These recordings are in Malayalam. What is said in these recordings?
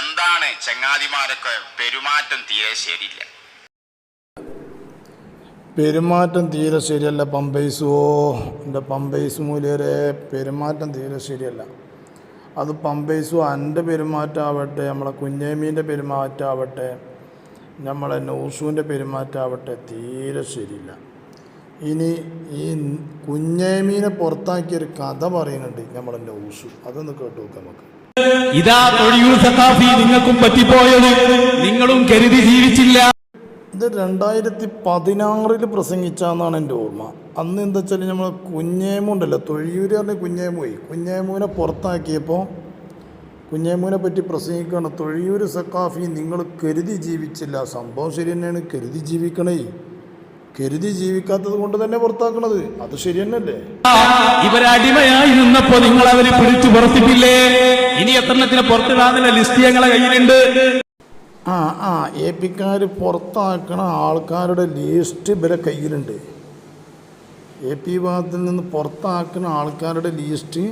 എന്താണ് ചങ്ങാതിമാരൊക്കെ പെരുമാറ്റം തീരെ ശരിയില്ല. പെരുമാറ്റം തീരെ ശരിയല്ല പമ്പൈസുവോ എന്റെ പമ്പൈസ് മൂലരെ പെരുമാറ്റം തീരെ ശരിയല്ല. അത് പമ്പൈസു എന്റെ പെരുമാറ്റമാവട്ടെ നമ്മളെ കുഞ്ഞേമീന്റെ പെരുമാറ്റമാവട്ടെ നമ്മളെ നൗസുവിന്റെ പെരുമാറ്റമാവട്ടെ തീരെ ശരിയില്ല. ഇനി ഈ കുഞ്ഞേമീനെ പുറത്താക്കിയൊരു കഥ പറയുന്നുണ്ട് നമ്മളെ നൗസു അതൊന്ന് കേട്ടു നോക്കാം നമുക്ക്. ഇതാ തൊഴിയൂർ സഖാഫി നിങ്ങൾക്കും പറ്റിപ്പോയത്. നിങ്ങളും കരുതി ജീവിച്ചില്ല. ഇത് രണ്ടായിരത്തി പതിനാറിൽ പ്രസംഗിച്ചാന്നാണ് എന്റെ ഓർമ്മ. അന്ന് എന്താ വെച്ചാൽ നമ്മൾ കുഞ്ഞേമുണ്ടല്ലോ തൊഴിയൂര് പറഞ്ഞ കുഞ്ഞേമുപോയി കുഞ്ഞേമുവിനെ പുറത്താക്കിയപ്പോൾ കുഞ്ഞേമുവിനെ പറ്റി പ്രസംഗിക്കുകയാണ് തൊഴിയൂര് സക്കാഫി നിങ്ങൾ കരുതി ജീവിച്ചില്ല സംഭവം ശരി തന്നെയാണ് കരുതി ജീവിക്കണേ. കരുതി ജീവിക്കാത്തത് കൊണ്ട് തന്നെ പുറത്താക്കണത്. അത് ശരി തന്നെയല്ലേ ഇവരടിമയായി നിന്നപ്പോ നിങ്ങൾ അവരെ പിടിച്ചു പുറത്തിട്ടില്ലേ? ഇനി എത്രണ്ണത്തിന് പുറത്തിടാതെ ലിസ്റ്റ് ഞങ്ങളെ കയ്യിലുണ്ട്. ആ ആ എ പിക്കാർ പുറത്താക്കണ ആൾക്കാരുടെ ലിസ്റ്റ് ഇവരെ കയ്യിലുണ്ട്. എ പി വിഭാഗത്തിൽ നിന്ന് പുറത്താക്കുന്ന ആൾക്കാരുടെ ലിസ്റ്റ്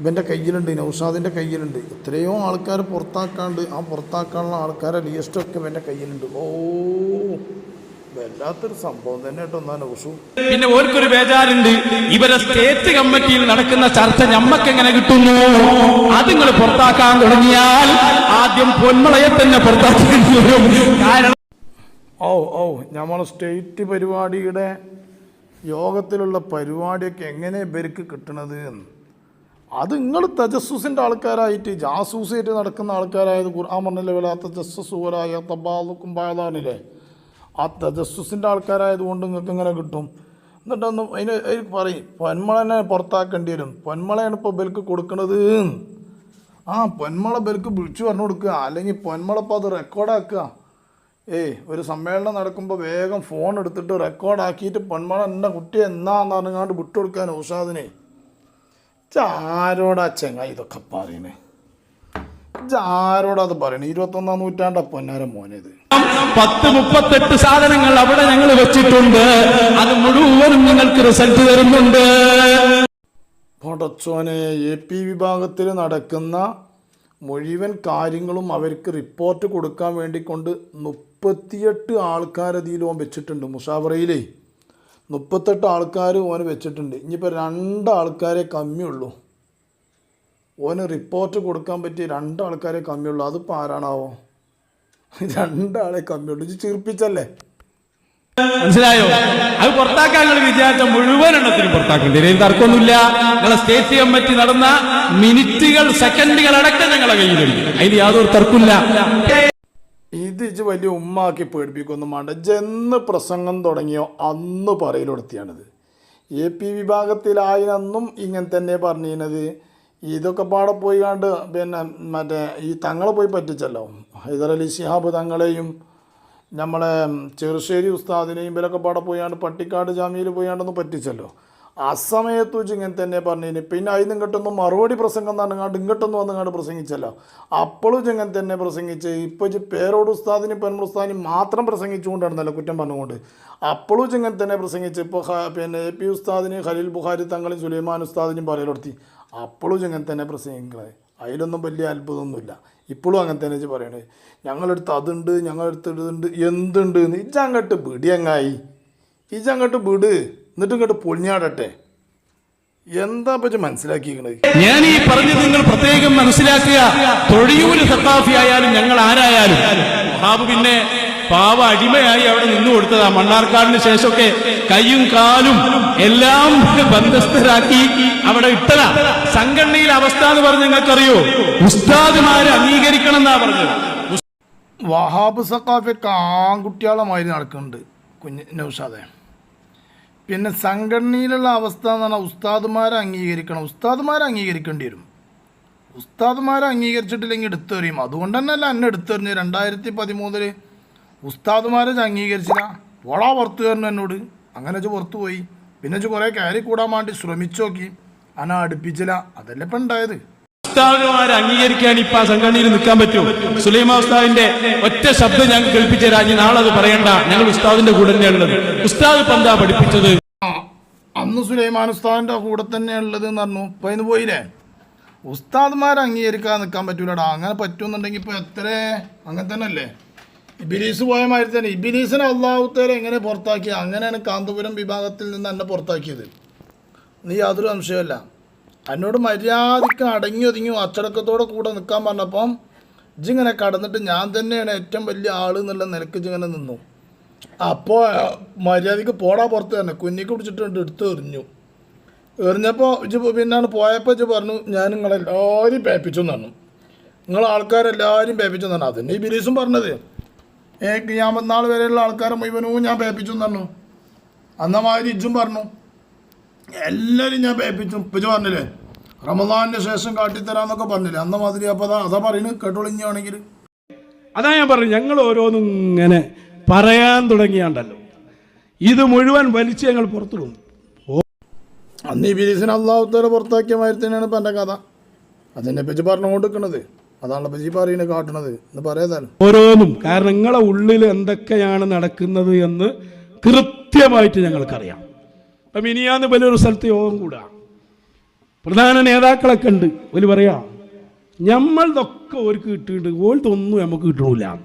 ഇവന്റെ കയ്യിലുണ്ട് നൗഷാദിന്റെ കയ്യിലുണ്ട്. എത്രയോ ആൾക്കാർ പുറത്താക്കാണ്ട് ആ പുറത്താക്കാനുള്ള ആൾക്കാരുടെ ലിസ്റ്റൊക്കെ ഇവന്റെ കയ്യിലുണ്ട്. ഓ വല്ലാത്തൊരു സംഭവം തന്നെ കേട്ടോ നൗഷു പിന്നെ ഓർക്കൊരു ബേജാറുണ്ട്. ഇവരെ സ്റ്റേറ്റ് കമ്മിറ്റിയിൽ നടക്കുന്ന ചർച്ച ഞമ്മക്ക് എങ്ങനെ കിട്ടുന്നു? അത് നിങ്ങൾ പുറത്താക്കാൻ തുടങ്ങിയാൽ ആദ്യം പൊന്മളയെ തന്നെ പുറത്താക്കേണ്ടി വരും. കാരണം ഓ ഓ നമ്മൾ സ്റ്റേറ്റ് പരിപാടിയുടെ യോഗത്തിലുള്ള പരിപാടിയൊക്കെ എങ്ങനെ ഇവർക്ക് കിട്ടണത് എന്ന്. അത് നിങ്ങൾ തജസ്സുസിന്റെ ആൾക്കാരായിട്ട് ജാസൂസായിട്ട് നടക്കുന്ന ആൾക്കാരായത് ഖുർആൻ പറഞ്ഞില്ലേ വലാത്ത പോലായ തബാലുക്കും പായതാനില്ലേ ആ തജസ്സുസിന്റെ ആൾക്കാരായതുകൊണ്ട് നിങ്ങൾക്ക് ഇങ്ങനെ കിട്ടും? എന്നിട്ടൊന്ന് അതിന് അതിന് പറയും പൊന്മളനെ പുറത്താക്കേണ്ടി വരും പൊന്മളയാണ് ഇപ്പോൾ ബൽക്ക് കൊടുക്കണത്. ആ പൊന്മള ബൽക്ക് വിളിച്ചു പറഞ്ഞു കൊടുക്കുക. അല്ലെങ്കിൽ പൊന്മള ഇപ്പോൾ അത് റെക്കോർഡാക്കുക ഏയ് ഒരു സമ്മേളനം നടക്കുമ്പോൾ വേഗം ഫോൺ എടുത്തിട്ട് റെക്കോർഡാക്കിയിട്ട് പൊന്മള എന്റെ കുട്ടി എന്നാന്ന് പറഞ്ഞാണ്ട് വിട്ടുകൊടുക്കാൻ ഉഷാദിനെ ആരോടാ ചെങ്ങ ഇതൊക്കെ പറയണേ? ആരോടാ അത് പറയണേ? ഇരുപത്തൊന്നാം നൂറ്റാണ്ടാ പൊന്നാരം മോനേത്. പത്ത് മുപ്പത്തെട്ട് സാധനങ്ങൾ അവിടെ ഞങ്ങൾ വെച്ചിട്ടുണ്ട്. അത് മുഴുവനും നിങ്ങൾക്ക് റിസൾട്ട് തരുന്നുണ്ട്. പടച്ചോനെ എ പി വിഭാഗത്തിൽ നടക്കുന്ന മുഴുവൻ കാര്യങ്ങളും അവർക്ക് റിപ്പോർട്ട് കൊടുക്കാൻ വേണ്ടി കൊണ്ട് മുപ്പത്തിയെട്ട് ആൾക്കാർ അതിൽ ഓൻ വെച്ചിട്ടുണ്ട് മുഷാവറയിലേ. മുപ്പത്തെട്ട് ആൾക്കാർ ഓന് വെച്ചിട്ടുണ്ട്. ഇനിയിപ്പോൾ രണ്ട് ആൾക്കാരെ കമ്മിയുള്ളൂ ഓന് റിപ്പോർട്ട് കൊടുക്കാൻ പറ്റിയ രണ്ട് ആൾക്കാരെ കമ്മിയുള്ളൂ അതിപ്പോൾ ആരാണാവോ? രണ്ടാളെ കമ്മ്യൂണിറ്റി ചീർപ്പിച്ചല്ലേ? മനസ്സിലായോ? അത് പുറത്താക്കാൻ നിങ്ങൾ വിചാരിച്ച മുഴുവൻ എണ്ണത്തിനും പുറത്താക്കേണ്ടി ഇതിൽ തർക്കമൊന്നുമില്ല. നിങ്ങളെ സ്റ്റേറ്റ് കമ്മിറ്റി നടന്ന മിനിറ്റുകൾ സെക്കൻഡുകൾ അടക്കം ഞങ്ങളെ കയ്യിലുണ്ട് അതിൽ യാതൊരു തർക്കമില്ല ഇത് ഇജ് വലിയ ഉമ്മാക്കി പേടിപ്പിക്കൊന്നും വേണ്ട ജന്ന് പ്രസംഗം തുടങ്ങിയോ അന്ന് പറയലെടുത്തിയാണിത് എ പി വിഭാഗത്തിലായന്നും ഇങ്ങനെ തന്നെ പറഞ്ഞിരുന്നത്. ഇതൊക്കെ പാടെ പോയി കണ്ട് പിന്നെ മറ്റേ ഈ തങ്ങളെ പോയി പറ്റിച്ചല്ലോ. ഹൈദരലി ശിഹാബ് തങ്ങളെയും നമ്മളെ ചെറുശ്ശേരി ഉസ്താദിനെയും ഇവരൊക്കെ പാടെ പോയാണ്ട് പട്ടിക്കാട് ജാമ്യയിൽ പോയാണ്ടൊന്ന് പറ്റിച്ചല്ലോ. ആ സമയത്ത് വെച്ച് ഇങ്ങനെ തന്നെ പറഞ്ഞിന്. പിന്നെ അതിന് ഇങ്ങോട്ടൊന്നും മറുപടി പ്രസംഗം പറഞ്ഞാണ്ട് ഇങ്ങോട്ടൊന്നും വന്നങ്ങാണ്ട് പ്രസംഗിച്ചല്ലോ. അപ്പോഴും ഇങ്ങനെ തന്നെ പ്രസംഗിച്ച് ഇപ്പോൾ പേരോട് ഉസ്താദിനും പെൺമുൾ ഉസ്താദിനും മാത്രം പ്രസംഗിച്ചുകൊണ്ടായിരുന്നല്ലോ കുറ്റം പറഞ്ഞുകൊണ്ട്. അപ്പോഴും ഇങ്ങനെ തന്നെ പ്രസംഗിച്ച് ഇപ്പോൾ പിന്നെ എ പി ഉസ്താദിന് ഖലീൽ ബുഖാരി തങ്ങളും സുലൈമാൻ ഉസ്താദിനും പറയലെടുത്തി. അപ്പോഴും അങ്ങനെ തന്നെ പ്രസംഗിക്കണത് അതിലൊന്നും വലിയ അത്ഭുതമൊന്നുമില്ല. ഇപ്പോഴും അങ്ങനെ തന്നെ പറയണേ. ഞങ്ങളടുത്ത് അതുണ്ട് ഞങ്ങളടുത്ത് ഇതുണ്ട് എന്തുണ്ട് എന്ന് അങ്ങായി പിടിയങ്ങായി ഇജ്ജങ്ങോട്ട് വിട്. എന്നിട്ട് ഇങ്ങോട്ട് പൊളിഞ്ഞാടട്ടെ. എന്താ പറ്റി മനസ്സിലാക്കിയിരിക്കണത്? ഞാൻ ഈ പറഞ്ഞത് നിങ്ങൾ പ്രത്യേകം മനസ്സിലാക്കുക. തൊഴിയൂര് സത്താഫി ആയാലും ഞങ്ങൾ ആരായാലും. വഹാബ് പിന്നെ പാവ അടിമയായി അവിടെ നിന്നു കൊടുത്തതാ. മണ്ണാർക്കാടിന് ശേഷമൊക്കെ കൈയും കാലും എല്ലാം ബന്ധസ്ഥരാക്കി അവിടെ ഇട്ടതാ. സംഘടനയിലെ അവസ്ഥ എന്ന് പറഞ്ഞ് നിങ്ങൾക്കറിയോ? ഉസ്താദുമാരെ അംഗീകരിക്കണം എന്നാ പറഞ്ഞത്. വഹാബ് സക്കാഫൊക്കെ ആൺകുട്ടികളുമായി നടക്കുന്നുണ്ട് കുഞ്ഞ് നൗഷാദെ. പിന്നെ സംഘടനയിലുള്ള അവസ്ഥ എന്ന് പറഞ്ഞാൽ ഉസ്താദുമാരെ അംഗീകരിക്കണം. ഉസ്താദുമാരെ അംഗീകരിക്കേണ്ടി വരും. ഉസ്താദുമാരെ അംഗീകരിച്ചിട്ടില്ലെങ്കിൽ എടുത്തെറിയും. അതുകൊണ്ട് തന്നെയല്ല എന്നെ എടുത്തെറിഞ്ഞ് രണ്ടായിരത്തി പതിമൂന്നിൽ ഉസ്താദുമാരെ അംഗീകരിച്ചില്ല. വളാ പുറത്തു കയറുന്നു എന്നോട്. അങ്ങനെ വെച്ച് പുറത്തു പോയി. പിന്നെ വെച്ച് കുറേ കയറി കൂടാൻ വേണ്ടി ശ്രമിച്ചു നോക്കി. അന അടുപ്പിച്ചില്ല. അതല്ലേ ഇപ്പം ഉണ്ടായത് ഉസ്താദുമാരെ അംഗീകരിക്കാൻ ഇപ്പൊ ആ സംഘടനയിൽ നിൽക്കാൻ പറ്റൂ സുലൈമാ ഉസ്താദിന്റെ ഒറ്റ ശബ്ദം ഞങ്ങൾ കേൾപ്പിച്ചു തരാം. ഇനി നാളെ അത് പറയണ്ട. ഞങ്ങൾ ഉസ്താദിന്റെ കൂടെ തന്നെയുള്ളത് ഉസ്താദ് ഇപ്പൊ എന്താ പഠിപ്പിച്ചത്? അന്ന് സുലൈമാൻ ഉസ്താദിന്റെ കൂടെ തന്നെ ഉള്ളത് എന്ന് പറഞ്ഞു. ഇപ്പൊ ഇന്ന് പോയില്ലേ? ഉസ്താദ്മാരെ അംഗീകരിക്കാൻ നിൽക്കാൻ പറ്റൂലടാ. അങ്ങനെ പറ്റുമെന്നുണ്ടെങ്കിൽ ഇപ്പൊ എത്ര? അങ്ങനെ തന്നെ അല്ലേ? ഇബിലീസ് പോയ മാതിരി തന്നെ. ഇബിലീസിനെ അള്ളാഹുത്തേരെ എങ്ങനെ പുറത്താക്കി? അങ്ങനെയാണ് കാന്തപുരം വിഭാഗത്തിൽ നിന്ന് എന്നെ പുറത്താക്കിയത്. നീ യാതൊരു സംശയമല്ല എന്നോട് മര്യാദയ്ക്ക് അടങ്ങി ഒതുങ്ങി അച്ചടക്കത്തോടെ കൂടെ നിൽക്കാൻ പറഞ്ഞപ്പം ഇജിങ്ങനെ കടന്നിട്ട് ഞാൻ തന്നെയാണ് ഏറ്റവും വലിയ ആൾ എന്നുള്ള നിലയ്ക്ക് ജിങ്ങനെ നിന്നു. അപ്പോൾ മര്യാദയ്ക്ക് പോടാ പുറത്ത് തന്നെ. കുഞ്ഞിക്ക് പിടിച്ചിട്ടുണ്ട് എടുത്ത് എറിഞ്ഞു. എറിഞ്ഞപ്പോൾ ഇജ് പിന്നാണ് പോയപ്പോൾ ഇജ് പറഞ്ഞു ഞാൻ നിങ്ങളെല്ലാവരും പേപ്പിച്ചു പറഞ്ഞു. നിങ്ങൾ ആൾക്കാരെല്ലാവരും പേപ്പിച്ചു പറഞ്ഞു. അതന്നെ ഈ ബിലീസും പറഞ്ഞത്. ഏ ഞാൻ നാൾ വരെയുള്ള ആൾക്കാരെ മുഴുവനും ഞാൻ പേപ്പിച്ചു പറഞ്ഞു. അന്നമാതിരി ഇജ്ജും പറഞ്ഞു. എല്ലാവരും ഞാൻ പേപ്പിച്ചു. ഇപ്പം പറഞ്ഞില്ലേ? റമദാനിന് ശേഷം കാട്ടിത്തരാന്നൊക്കെ പറഞ്ഞില്ലേ? അന്ന മാതിരി അപ്പോൾ അതാ അതാ പറയുന്നത് കേട്ടോളിഞ്ഞാണെങ്കിൽ. അതാ ഞാൻ പറഞ്ഞു ഞങ്ങൾ ഓരോന്നും ഇങ്ങനെ പറയാൻ തുടങ്ങിയാണ്ടല്ലോ. ഇത് മുഴുവൻ വലിച്ച് ഞങ്ങൾ പുറത്തു വന്നു അന്ന് ഈ ബിലീസിനെ അള്ളാഹുത്തേരെ പുറത്താക്കിയ മാതിരി തന്നെയാണ് ഇപ്പം എന്റെ കഥ. അതിനെ പറ്റി പറയുന്നത് കാട്ടണത്. എന്ന് പറയാതാലും ഓരോന്നും. കാരണം നിങ്ങളെ ഉള്ളിൽ എന്തൊക്കെയാണ് നടക്കുന്നത് എന്ന് കൃത്യമായിട്ട് ഞങ്ങൾക്കറിയാം. അപ്പം ഇനിയാന്ന് വലിയൊരു സ്ഥലത്ത് യോഗം കൂടാ. പ്രധാന നേതാക്കളൊക്കെ ഉണ്ട്. ഒരു പറയാം ഞമ്മൾതൊക്കെ ഓർക്ക് കിട്ടിയിട്ടുണ്ട്. ഓൾതൊന്നും നമുക്ക് കിട്ടണില്ല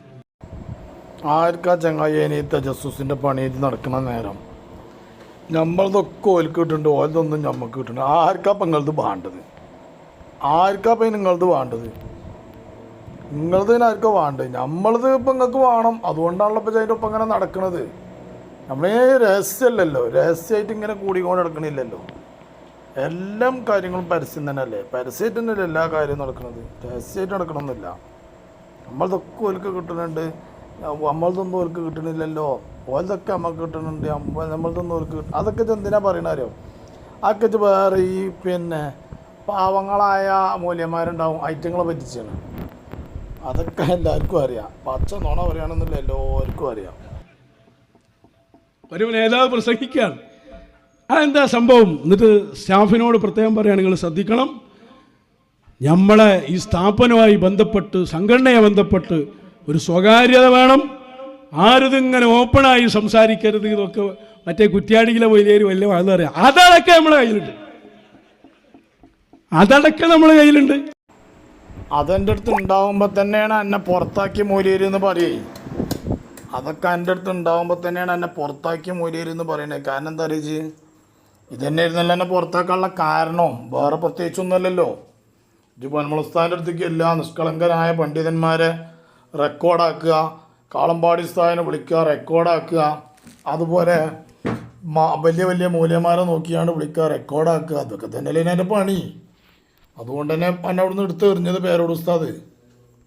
ആർക്കാ ചങ്ങായി തജസ്സുസിന്റെ പണിയായിട്ട് നടക്കുന്ന നേരം? നമ്മളതൊക്കെ ഓൽക്ക് കിട്ടുന്നുണ്ട് ഓലതൊന്നും ഞമ്മക്ക് കിട്ടുന്നുണ്ട് ആർക്കാ ഇപ്പം നിങ്ങളത് വേണ്ടത്? ആർക്കാ ഇപ്പം നിങ്ങളത് വേണ്ടത്? നിങ്ങളത് ആർക്കും വേണ്ട? നമ്മളത് ഇപ്പം നിങ്ങൾക്ക് വേണം. അതുകൊണ്ടാണല്ലോ ഇപ്പം അതിന്റെ ഒപ്പം ഇങ്ങനെ നടക്കുന്നത് നമ്മളേ രഹസ്യമല്ലല്ലോ രഹസ്യമായിട്ട് ഇങ്ങനെ കൂടിക്കൊണ്ട് നടക്കണില്ലല്ലോ. എല്ലാം കാര്യങ്ങളും പരസ്യം തന്നെയല്ലേ? പരസ്യമായിട്ട് തന്നെയല്ലേ എല്ലാ കാര്യവും നടക്കുന്നത് രഹസ്യമായിട്ട് നടക്കണമെന്നില്ല നമ്മളതൊക്കെ ഓൽക്ക് കിട്ടുന്നുണ്ട് നമ്മളതൊന്നും ഓൽക്ക് കിട്ടണില്ലല്ലോ. ഓലതൊക്കെ നമുക്ക് കിട്ടുന്നുണ്ട് നമ്മളതൊന്നും ഓൽക്ക് കിട്ടും അതൊക്കെ എന്തിനാ പറയണറിയോ അതൊക്കെ വേറെ ഈ പിന്നെ പാവങ്ങളായ മൂല്യന്മാരുണ്ടാവും. ഐറ്റങ്ങളെ പറ്റിച്ചാണ്. അതൊക്കെ എല്ലാവർക്കും അറിയാം. പച്ച നുണ പറയുകയാണെന്നില്ല എല്ലാവർക്കും അറിയാം. ഒരു നേതാവ് പ്രസംഗിക്കുകയാണ് അതെന്താ സംഭവം? എന്നിട്ട് സ്റ്റാഫിനോട് പ്രത്യേകം പറയുകയാണ് നിങ്ങൾ ശ്രദ്ധിക്കണം. നമ്മളെ ഈ സ്ഥാപനവുമായി ബന്ധപ്പെട്ട് സംഘടനയെ ബന്ധപ്പെട്ട് ഒരു സ്വകാര്യത വേണം. ആരിതിങ്ങനെ ഓപ്പണായി സംസാരിക്കരുത്. ഇതൊക്കെ മറ്റേ കുറ്റ്യാടിയിലെ വലിയൊരു വലിയ വളർന്നറിയാം അതടക്കം നമ്മളെ കയ്യിലുണ്ട്. അതടക്കം നമ്മളെ കയ്യിലുണ്ട്. അതെന്റെ അടുത്ത് ഉണ്ടാവുമ്പോൾ തന്നെയാണ് എന്നെ പുറത്താക്കി മൂലിയരുന്ന് പറയേ. അതൊക്കെ എന്റെ അടുത്ത് ഉണ്ടാവുമ്പോൾ തന്നെയാണ് എന്നെ പുറത്താക്കി മൂലിയരുന്ന് പറയണേ. കാരണം എന്താ അറിയിച്ച് ഇതന്നെ ഇരുന്നല്ല എന്നെ പുറത്താക്കാനുള്ള കാരണവും വേറെ പ്രത്യേകിച്ചൊന്നുമല്ലല്ലോ. ഇത് പന്മളസ്ഥാന്റെ അടുത്തേക്ക് എല്ലാ നിഷ്കളങ്കരായ പണ്ഡിതന്മാരെ റെക്കോർഡാക്കുക കാളമ്പാടി സ്ഥാനെ വിളിക്കുക റെക്കോർഡാക്കുക. അതുപോലെ വലിയ വലിയ മൂല്യമാരെ നോക്കിയാണ് വിളിക്കുക റെക്കോർഡാക്കുക. അതൊക്കെ തന്നെയല്ലേ എന്റെ പണി. അതുകൊണ്ട് തന്നെ എന്നെ അവിടുന്ന് എടുത്ത് എറിഞ്ഞത് പേരോട് ഉസ്താദ്.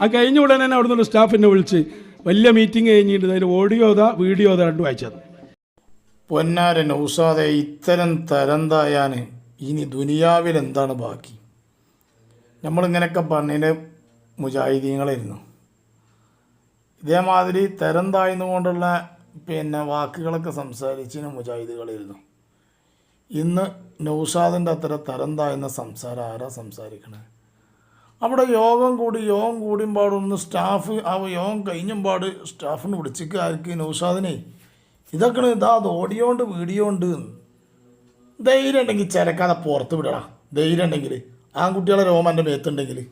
ആ കഴിഞ്ഞ ഉടനെ തന്നെ അവിടുന്ന് സ്റ്റാഫിനെ വിളിച്ച് വലിയ മീറ്റിംഗ് കഴിഞ്ഞിട്ട് അതിൽ ഓഡിയോ ഇതാ വീഡിയോ ഇതാ രണ്ടും അയച്ചത് പൊന്നാരൻ ഉസാദെ ഇത്തരം തരം തായാൻ ഇനി ദുനിയാവിൽ എന്താണ് ബാക്കി? നമ്മളിങ്ങനെയൊക്കെ പറഞ്ഞതിന് മുജാഹിദീങ്ങളായിരുന്നു. ഇതേമാതിരി തരം താഴ്ന്നുകൊണ്ടുള്ള പിന്നെ വാക്കുകളൊക്കെ സംസാരിച്ചതിന് മുജാഹിദുകളായിരുന്നു. ഇന്ന് നൗഷാദിന്റെ അത്ര തരം താഴ്ന്ന സംസാരം ആരാ സംസാരിക്കണേ? അവിടെ യോഗം കൂടി യോഗം കൂടിയുമ്പാടൊന്ന് സ്റ്റാഫ് ആ യോഗം കഴിഞ്ഞുമ്പാട് സ്റ്റാഫിന് വിളിച്ചിക്ക് ആർക്ക്? നൗഷാദിനെ. ഇതൊക്കെ ഇതാ അത് ഓഡിയോ ഉണ്ട് വീഡിയോ ഉണ്ട്. ധൈര്യം ഉണ്ടെങ്കിൽ ചിലക്കാതെ പുറത്ത് വിടടാ. ധൈര്യം ഉണ്ടെങ്കിൽ. ആൺകുട്ടികളെ രോമം എന്റെ മേത്തുണ്ടെങ്കിൽ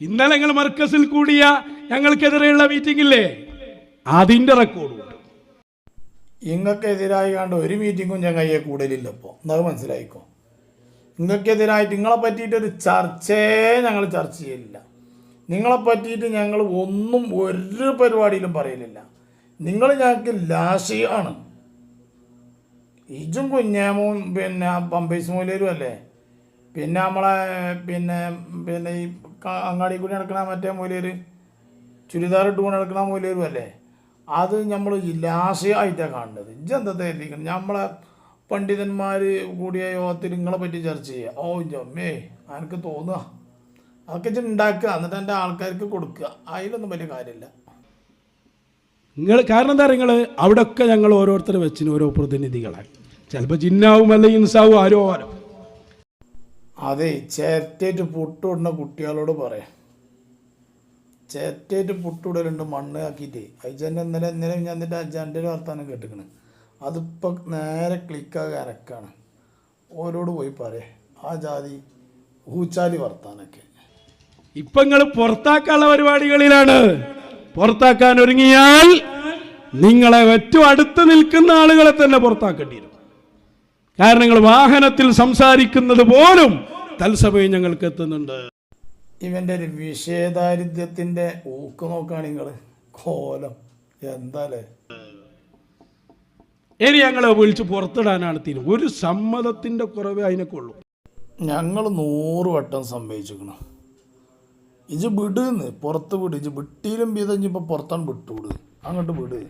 ഇന്നലെ ഞങ്ങൾ മർക്കസിൽ കൂടിയ ഞങ്ങൾക്കെതിരെയുള്ള മീറ്റിംഗില്ലേ അതിന്റെ റെക്കോർഡ് ഇങ്ങൾക്കെതിരായി കണ്ട ഒരു മീറ്റിങ്ങും ഞാൻ കൂടലില്ല ഇപ്പോൾ എന്നത് മനസ്സിലായിക്കോ? നിങ്ങൾക്കെതിരായിട്ട് നിങ്ങളെ പറ്റിയിട്ടൊരു ചർച്ചയെ ഞങ്ങൾ ചർച്ച ചെയ്യലില്ല. നിങ്ങളെ പറ്റിയിട്ട് ഞങ്ങൾ ഒന്നും ഒരു പരിപാടിയിലും പറയലില്ല. നിങ്ങൾ ഞങ്ങൾക്ക് ലാശിയാണ് ഇജും കുഞ്ഞാമും പിന്നെ പമ്പേസ് മൂലരും അല്ലേ? പിന്നെ നമ്മളെ പിന്നെ പിന്നെ ഈ അങ്ങാടി കൂടി നടക്കണ മറ്റേ മൂലര് ചുരിദാർ ഇട്ട് കൊണ്ട് നടക്കണ മൂലരും അല്ലേ? അത് നമ്മൾ ലാശയായിട്ടാണ് കാണേണ്ടത് ഇജെന്താ എത്തിക്കണം നമ്മളെ പണ്ഡിതന്മാർ കൂടിയ യോഗത്തിൽ നിങ്ങളെ പറ്റി ചർച്ച ചെയ്യുക ഓ ജമ്മേ എനിക്ക് തോന്നുക അതൊക്കെ ഇജ്ജ് ഉണ്ടാക്കുക എന്നിട്ട് എന്റെ ആൾക്കാർക്ക് കൊടുക്കുക അതിലൊന്നും വലിയ കാര്യമില്ല നിങ്ങൾ കാരണം എന്താ നിങ്ങൾ അവിടെയൊക്കെ ഞങ്ങൾ ഓരോരുത്തർ വെച്ചിന് ഓരോ പ്രതിനിധികളാണ് ചിലപ്പോൾ ജിന്നാവും അല്ലെങ്കിൽ ഇൻസാവും ആരോ ആരോ. അതെ ചേറ്റേറ്റ് പൊട്ടുവിടുന്ന കുട്ടികളോട് പറയാം. ചേറ്റേറ്റ് പുട്ടിടലുണ്ട് മണ്ണ് ആക്കിയിട്ട്. അയച്ചന്റെ ഇന്നലെ ഇന്നലെ ഞാൻ എന്നിട്ട് അജാന്റെ ഒരു വർത്താനം കേട്ടിക്കണ്. അതിപ്പോൾ നേരെ ക്ലിക്കാകെ അരക്കാണ്. ഓരോട് പോയി പറയേ. ആ ജാതി ഊച്ചാലി വർത്താനൊക്കെ. ഇപ്പൊ നിങ്ങൾ പുറത്താക്കാനുള്ള പരിപാടികളിലാണ്. പുറത്താക്കാൻ ഒരുങ്ങിയാൽ നിങ്ങളെ ഏറ്റവും അടുത്ത് നിൽക്കുന്ന ആളുകളെ തന്നെ പുറത്താക്കേണ്ടി വരും. കാരണം നിങ്ങൾ വാഹനത്തിൽ സംസാരിക്കുന്നത് പോലും തത്സമയം ഞങ്ങൾക്ക് എത്തുന്നുണ്ട്. ഇവന്റെ ഒരു വിഷയദാരിദ്ര്യത്തിന്റെ ഊക്ക് നോക്കുകയാണ് നിങ്ങൾ കോലം. എന്താലേ ഇനി ഞങ്ങളെ വിളിച്ച് പുറത്തിടാനാണ് തീരും. ഒരു സമ്മതത്തിന്റെ കുറവ് അതിനൊക്കെ ഉള്ളൂ. ഞങ്ങൾ നൂറ് വട്ടം സംഭവിച്ചിരിക്കണം ഇത് വിടുന്ന്. പുറത്ത് വിട്. ഇജ് വിട്ടിയിലും വീതം ഇപ്പം പുറത്താണ് വിട്ടുവിട് അങ്ങോട്ട് വിട്.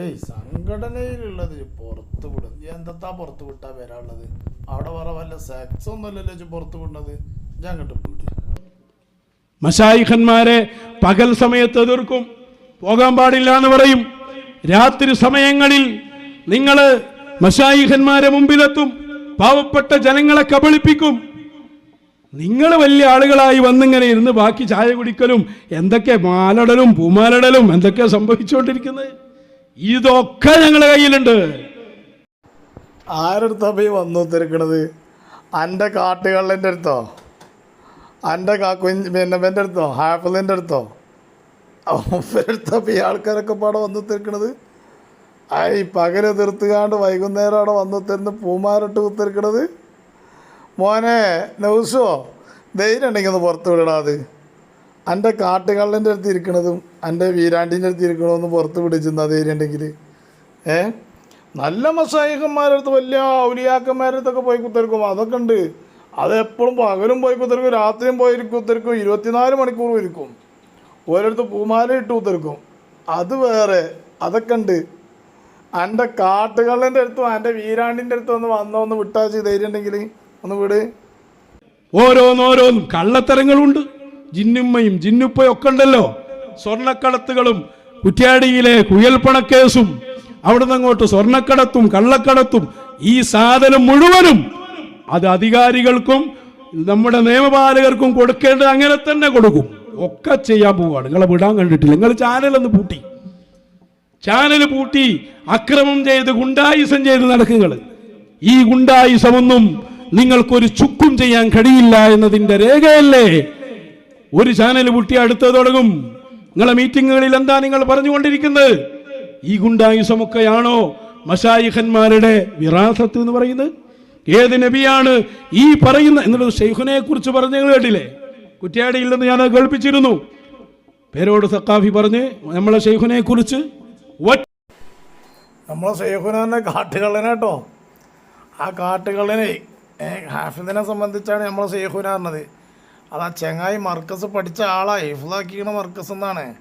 ഏയ് സംഘടനയിലുള്ളത് പുറത്ത് വിട്. നീ എന്താ പുറത്ത് വിട്ടാ വരാനുള്ളത്? അവിടെ വേറെ വല്ല സെക്സ് ഒന്നുമല്ലല്ലോ പുറത്ത് വിടുന്നത്. ഞാൻ അങ്ങോട്ട് വിട്. മഷായിഖന്മാരെ പകൽ സമയത്ത് എതിർക്കും. പോകാൻ പാടില്ല എന്ന് പറയും. രാത്രി സമയങ്ങളിൽ നിങ്ങൾ മഷായിഖന്മാരെ മുമ്പിലെത്തും. പാവപ്പെട്ട ജനങ്ങളെ കബളിപ്പിക്കും. നിങ്ങൾ വലിയ ആളുകളായി വന്നിങ്ങനെ ഇരുന്ന് ബാക്കി ചായ കുടിക്കലും എന്തൊക്കെ മാലടലും പൂമാലടലും എന്തൊക്കെ സംഭവിച്ചുകൊണ്ടിരിക്കുന്നത്? ഇതൊക്കെ ഞങ്ങളുടെ കയ്യിലുണ്ട്. ആരടുത്താ പോയി വന്നു തിരക്കണത് എന്റെ കാട്ടുകള്ളന്റെ അടുത്തോ? എന്റെ പിന്നെ എന്റെ അടുത്തോ? ഹാപ്പിളിന്റെ അടുത്തോ? ഈ ആൾക്കാരൊക്കെ പാടെ വന്നു തീർക്കണത് ഈ പകൽ തീർത്തുകാണ്ട് വൈകുന്നേരം അവിടെ വന്നു തരുന്ന പൂമാരിട്ട് കുത്തിരിക്കണത്? മോനെ നൗസോ ധൈര്യം ഉണ്ടെങ്കിൽ ഒന്ന് പുറത്ത് വിടടാ എന്റെ കാട്ടുകള്ളിന്റെ അടുത്ത് ഇരിക്കണതും എന്റെ വീരാണ്ടിന്റെ അടുത്ത് ഇരിക്കണമെന്ന് പുറത്ത് പിടിച്ചെന്നാ ധൈര്യം ഉണ്ടെങ്കിൽ ഏ? നല്ല മസായിഹന്മാരുടെ അടുത്ത് വലിയ ഔലിയാക്കന്മാരുടെ അടുത്തൊക്കെ പോയി കുത്തിരിക്കും. അതൊക്കെ ഉണ്ട്. അത് എപ്പോഴും പകലും പോയി കുത്തിരിക്കും രാത്രിയും പോയി കുത്തിരിക്കും. ഇരുപത്തിനാല് മണിക്കൂർ ഇരിക്കും. ഓരോരുത്തർ പൂമാല ഇട്ട് കുത്തിരിക്കും. അത് വേറെ. അതൊക്കെ ഉണ്ട്. എന്റെ കാട്ടുകള്ളന്റെ അടുത്തും എന്റെ വീരാണ്ടിന്റെ അടുത്തും ഒന്ന് വന്നോ ഒന്ന് വിട്ടാച്ച് ധൈര്യം ഉണ്ടെങ്കിൽ ഒന്ന് വിട്. ഓരോന്നോരോന്നും കള്ളത്തരങ്ങളുണ്ട്. ജിന്നുമ്മയും ജിന്നുപ്പയും ഒക്കെ ഉണ്ടല്ലോ. സ്വർണക്കടത്തുകളും കുറ്റ്യാടിയിലെ കുയൽപ്പണക്കേസും അവിടുന്ന് അങ്ങോട്ട് സ്വർണക്കടത്തും കള്ളക്കടത്തും ഈ സാധനം മുഴുവനും അത് അധികാരികൾക്കും നമ്മുടെ നിയമപാലകർക്കും കൊടുക്കേണ്ടത് അങ്ങനെ തന്നെ കൊടുക്കും. ഒക്കെ ചെയ്യാൻ പോവാണ്. നിങ്ങളെ വിടാൻ കണ്ടിട്ടില്ല. നിങ്ങൾ ചാനലൊന്ന് പൂട്ടി. ചാനൽ പൂട്ടി അക്രമം ചെയ്ത് ഗുണ്ടായുസം ചെയ്ത് നടക്കുകൾ ഈ ഗുണ്ടായുസമൊന്നും നിങ്ങൾക്കൊരു ചുക്കും ചെയ്യാൻ കഴിയില്ല എന്നതിന്റെ രേഖയല്ലേ? ഒരു ചാനൽ പൂട്ടി അടുത്ത് തുടങ്ങും. നിങ്ങളെ മീറ്റിങ്ങുകളിൽ എന്താ നിങ്ങൾ പറഞ്ഞുകൊണ്ടിരിക്കുന്നത്? ഈ ഗുണ്ടായുസമൊക്കെയാണോ മഷായിഖന്മാരുടെ വിറാസത്ത് എന്ന് പറയുന്നത്? ഏത് നബിയാണ് ഈ പറയുന്ന എന്നുള്ളത് ഷെയ്ഖുനെ കുറിച്ച് പറഞ്ഞ് നിങ്ങൾ കേട്ടില്ലേ? കുറ്റ്യാടിയിൽ നിന്ന് ഞാൻ കേൾപ്പിച്ചിരുന്നു. പേരോട് സക്കാഫി പറഞ്ഞ് നമ്മളെ ഷെയ്ഖുനെ കുറിച്ച് നമ്മളെ ഷെയ്ഖുനെ കാട്ടുകള്ളനെട്ടോ ആ കാട്ടുകള്ളനെ ഹാഫിദിനെ സംബന്ധിച്ചാണ് നമ്മളെ സേഫുന പറഞ്ഞത്. അത് ആ ചെങ്ങായി മർക്കസ് പഠിച്ച ആളാ ഇഫ്ലാക്കിക്കണ മർക്കസ് എന്നാണ്.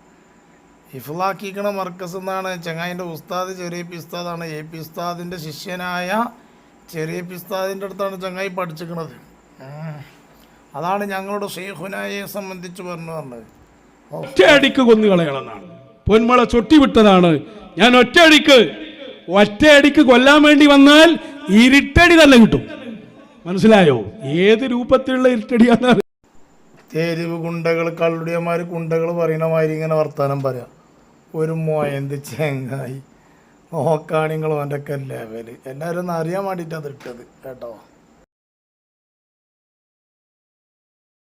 ഇഫ്ലാക്കിക്കണ മർക്കസ് എന്നാണ്. ചെങ്ങായിന്റെ ഉസ്താദ് ചെറിയ പി ഉസ്താദാണ്. എ പി ഉസ്താദിന്റെ ശിഷ്യനായ ചെറിയ പിസ്താദിന്റെ അടുത്താണ് ചങ്ങായി പഠിച്ചിരിക്കുന്നത് അതാണ് ഞങ്ങളുടെ ഷെയ്ഖുനായെ സംബന്ധിച്ച് പറഞ്ഞു പറഞ്ഞത്. ഒറ്റയടിക്ക് കൊന്നുകളയണമെന്നാണ്. പൊന്മള ചൊട്ടിവിട്ടതാണ്. ഞാൻ ഒറ്റയടിക്ക് ഒറ്റയടിക്ക് കൊല്ലാൻ വേണ്ടി വന്നാൽ ഇരുട്ടടി തന്നെ കിട്ടും. മനസ്സിലായോ? ഏത് രൂപത്തിലുള്ള ഇരുട്ടടിയാന്ന് തെരുവ് കുണ്ടകൾ കള്ളുടിയന്മാർ കുണ്ടകൾ പറയണ മാതിരി ഇങ്ങനെ വർത്തമാനം പറയാം. ഒരു മോയന്ത് ചെങ്ങായി. നോക്കാണിങ്ങളും എന്റെ ഒക്കെ ലെവൽ എല്ലാവരും ഒന്ന് അറിയാൻ വേണ്ടിയിട്ടാണ് ഇട്ടത് കേട്ടോ.